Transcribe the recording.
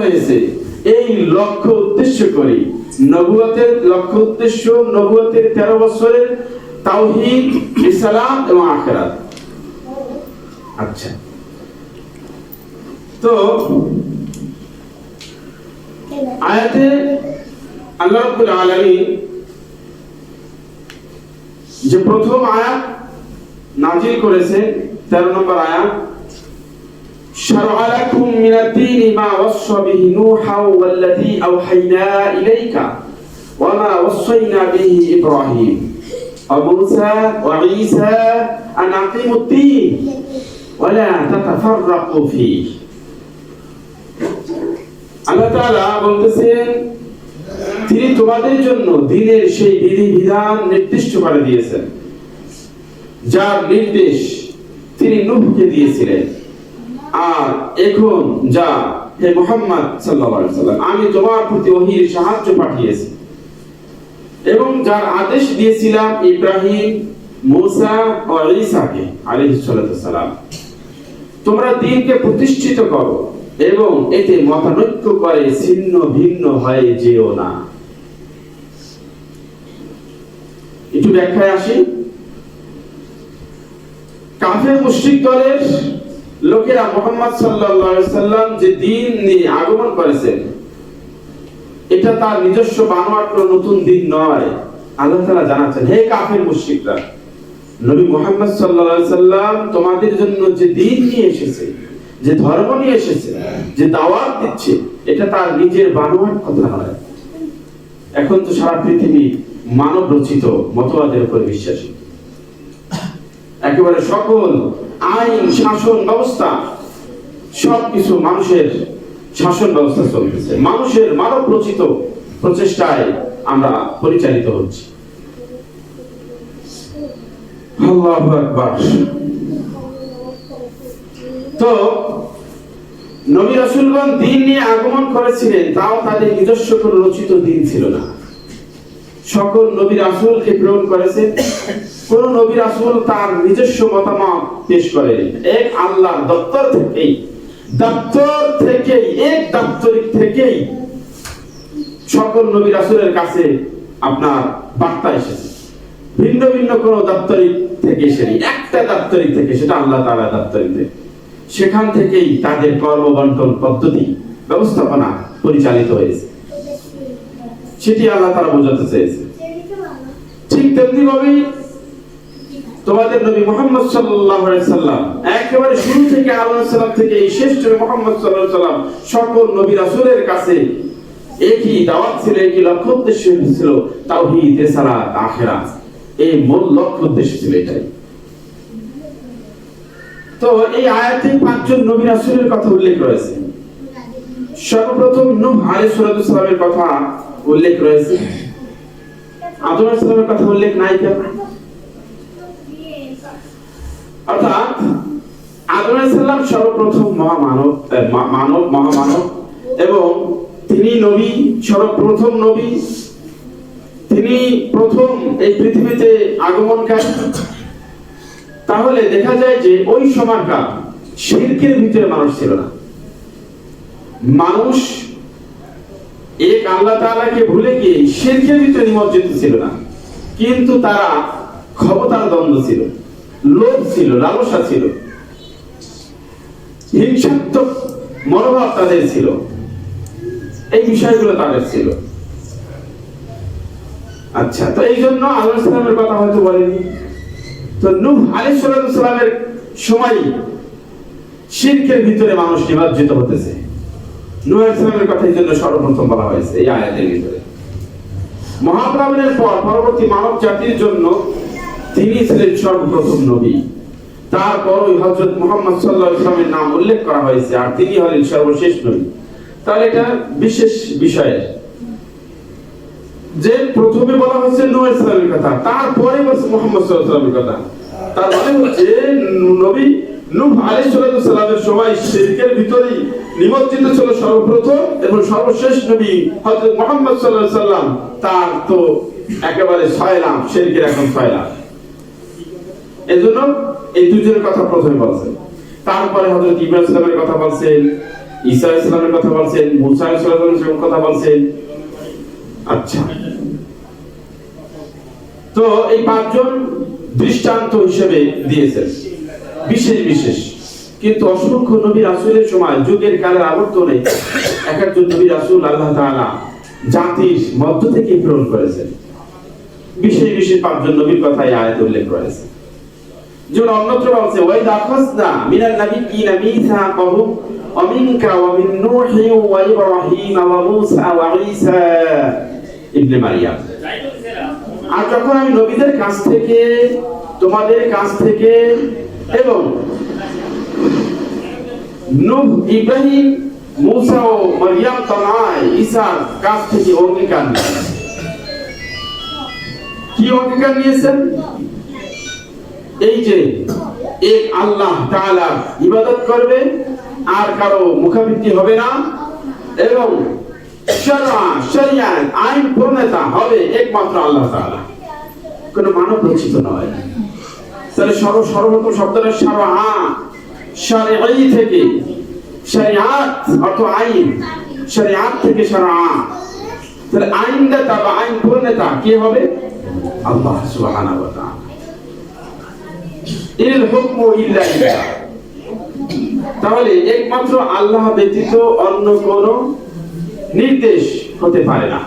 হয়েছে। এই লক্ষ্য উদ্দেশ্য করে। নবুয়তের লক্ষ্য উদ্দেশ্য নবুয়তের তেরো বছরের তাওহীদ ইসলাম এবং আখেরাত। আচ্ছা। তো, আয়াতে আল্লাহ রাব্বুল আলামিন যে প্রথম আয়াত নাজিল করেছে, তেরো নম্বর আয়াত شرع لكم من الدين ما وصى به نوحا والذي أوحينا إليك وما وصينا به إبراهيم وموسى وعيسى أن أقيموا الدين ولا تتفرقوا فيه আল্লাহ তাআলা বলতেছেন তিনি তোমাদের জন্য দিনের সেই বিধি বিধান নির্দিষ্ট করে দিয়েছেন যার নির্দেশ তিনি নূহকে দিয়েছিলেন আর এখন যা, হে মোহাম্মদ আমি তোমার প্রতি ওহীর সাহায্য পাঠিয়েছি। এবং যার আদেশ দিয়েছিলাম ইব্রাহিম, মুসা ও ঈসাকে তোমরা দিনকে প্রতিষ্ঠিত করো এবং এতে মতানৈক্য করে ছিন্ন ভিন্ন হয়ে যেও না। একটু ব্যাখ্যায় আসি। কাফের মুশরিক দলের লোকেরা মোহাম্মদ সাল্লাম যে দিন নিয়ে আগমন করেছেন এটা তার নিজস্ব বানোয়াট কোনো নতুন দিন নয়। আল্লাহ তাআলা জানাচ্ছেন, হে কাফের নবী মোহাম্মদ সাল্লাম তোমাদের জন্য যে দিন নিয়ে এসেছে, যে ধর্ম নিয়ে এসেছে, যে দাওয়াত দিচ্ছে, এটা তার নিজের বানোয়াট কথা নয়। এখন তো সারা পৃথিবী মানব রচিত মতবাদের উপর বিশ্বাসী। একেবারে সকল আইন, শাসন ব্যবস্থা, সবকিছু মানুষের শাসন ব্যবস্থা চলতেছে। মানুষের মানব রচিত প্রচেষ্টায় আমরা পরিচালিত হচ্ছি। তো, নবী রাসূলগণ দিন নিয়ে আগমন করেছিলেন, তাও তাদের নিজস্ব কোনো রচিত দিন ছিল না। সকল নবী রাসূলকে প্রেরণ করেছেন কোন নবী রাসূল তার নিজস্ব মতামত পেশ করেন। এক আল্লাহর দপ্তর থেকেই দপ্তর থেকেই, এক দাপ্তরিক থেকেই সকল নবী রাসূলের কাছে আপনার বার্তা এসেছে। ভিন্ন ভিন্ন কোন দাপ্তরিক থেকে এসেনি। একটা দাপ্তরিক থেকে, সেটা আল্লাহ তাআলা দাপ্তরিক থেকে। সেখান থেকেই তাদের কর্মবন্টন পদ্ধতি, ব্যবস্থাপনা পরিচালিত হয়েছে। সেটি আল্লাহ তারা বোঝাতে চেয়েছে ঠিক তেমনি ভাবেই তোমাদের নবী মোহাম্মদ সাল্লাম, একেবারে শুরু থেকে সালাম থেকে এই নবী মোহাম্মদ সাল্লাল্লাহু সাল্লাম সকল নবী রাসূলের কাছে একই দাওয়াত ছিল, একই লক্ষ্য উদ্দেশ্য ছিল এই মূল লক্ষ্য উদ্দেশ্য ছিল এটাই। তো এই আয়াতে পাঁচজন নবী রাসূলের কথা উল্লেখ রয়েছে। সর্বপ্রথম নূহ আলাইহিস সালামের কথা উল্লেখ রয়েছে। আদম আলাইহিস সালামের কথা উল্লেখ নাই কেন? অর্থাৎ আদম আলাইহিস সালাম সর্বপ্রথম মহামানব মানব, মহামানব এবং তিনি নবী, সর্বপ্রথম নবী। তিনি প্রথম এই পৃথিবীতে আগমনকারী। তাহলে দেখা যায় যে ওই সময়কার শিরকের ভিতরে মানুষ ছিল না। মানুষ এক আল্লাহ তাআলাকে ভুলে গিয়ে শিরকের ভিতরে নিমজ্জিত ছিল না। কিন্তু তারা ক্ষমতার দ্বন্দ্ব ছিল, লোভ ছিল, লালসা ছিল। হিংসাত্মক মনোভাব তাদের ছিল। এই বিষয়গুলো তাদের ছিল। আচ্ছা তো এই জন্য আল্লাহ সালামের কথা হয়তো বলেনি। তো নূহ আলাইহিস সালামের সময় শিরকের ভিতরে মানুষ নিমজ্জিত হতেছে। নূহ আলাইহিস সালামের কথা এই জন্য সর্বপ্রথম বলা হয়েছে, এই আয়াতের ভিতরে। পর পরবর্তী মানব জাতির জন্য তিনি ছিলেন সর্বপ্রথম নবী। তারপর ওই হযরত মুহাম্মদ সাল্লাল্লাহু আলাইহি ওয়াসাল্লামের নাম উল্লেখ করা হয়েছে, আর তিনি হলেন সর্বশেষ নবী। তাহলে এটা বিশেষ বিষয়। যে প্রথমে বলা হচ্ছে নূহ আলাইহিস সালামের কথা, তারপরে বলছে মুহাম্মদ সাল্লাল্লাহু আলাইহি ওয়াসাল্লামের কথা। তার মানে হচ্ছে নবী নূহ সময় শিরকের ভিতরেই নিমজ্জিত ছিল সর্বপ্রথম এবং সর্বশেষ নবী হযরত মুহাম্মদ সাল্লাল্লাহু আলাইহি সাল্লাম তার তো একেবারে ছয় লাভ শিরকের এখন ছয় লাভ এজন্য এই দুজনের কথা প্রথমে বলছেন। তারপরে হযরত কথা বলছেন, ঈসা ইসলামের কথা বলছেন, মুসা ইসলামের কথা বলছেন। আচ্ছা। তো এই পাঁচজন দৃষ্টান্ত হিসেবে দিয়েছেন। বিশেষ বিশেষ। কিন্তু অসংখ্য নবী রাসূলের সময় যুগের কালের আবর্তনে এক একজন নবী রাসূল আল্লাহ তাআলা জাতির মধ্য থেকে প্রেরণ করেছেন। বিশেষ বিশেষ পাঁচজন নবীর কথা আয়াত উল্লেখ যেমন অন্যত্র বলছে ওয়াই দাখাসনা মিনান নাবিয়্যিনা মিসাকাহুম ওয়া মিনকা ওয়া মিন নূহি ওয়া ইব্রাহিম ওয়া মূসা ওয়া ঈসা ইবনে মারিয়াম। আর যখন আমি নবীদের কাছ থেকে, তোমাদের কাছ থেকে এবং নূহ ইব্রাহিম ও মারিয়াম ঈসার কাছ থেকে অঙ্গীকার কি অঙ্গীকার নিয়েছেন? এই যে এক আল্লাহ তাআলা ইবাদত করবে, আর কারও মুখাবৃত্তি হবে না, এবং আইন প্রণেতা হবে একমাত্র আল্লাহ তাআলা। কোনো মানব রচিত নয়। তাহলে সর্ব সর্বপ্রথম শব্দটা শরআ শরঈ থেকে শরিয়াত অর্থ আইন শরিয়াত থেকে শরআ তাহলে আইনদাতা বা আইন প্রণেতা কে হবে? আল্লাহ সুবহানাহু ওয়া তাআলা। ইল হুকমু ইল্লা তাহলে একমাত্র আল্লাহ ব্যতীত অন্য কোন নির্দেশ হতে পারে না।